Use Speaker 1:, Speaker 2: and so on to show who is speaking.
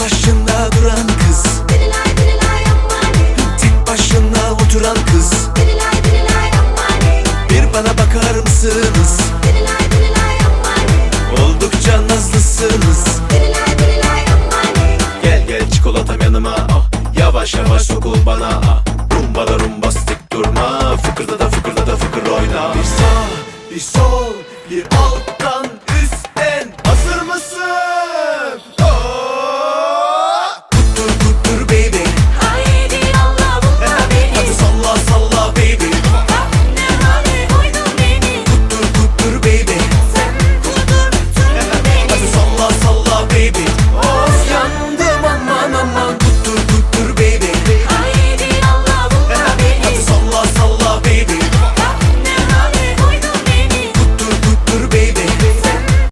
Speaker 1: başında duran kız. Dililay
Speaker 2: dililay
Speaker 1: Tek başına oturan kız. Bir bana bakar mısınız? Oldukça nazlısınız. Gel gel çikolatam yanıma. Ah Yavaş yavaş sokul bana. Ah Rumba da rumba stik durma. Fıkırda da fıkırda da fıkır oyna. Bir sağ bir sol bir alttan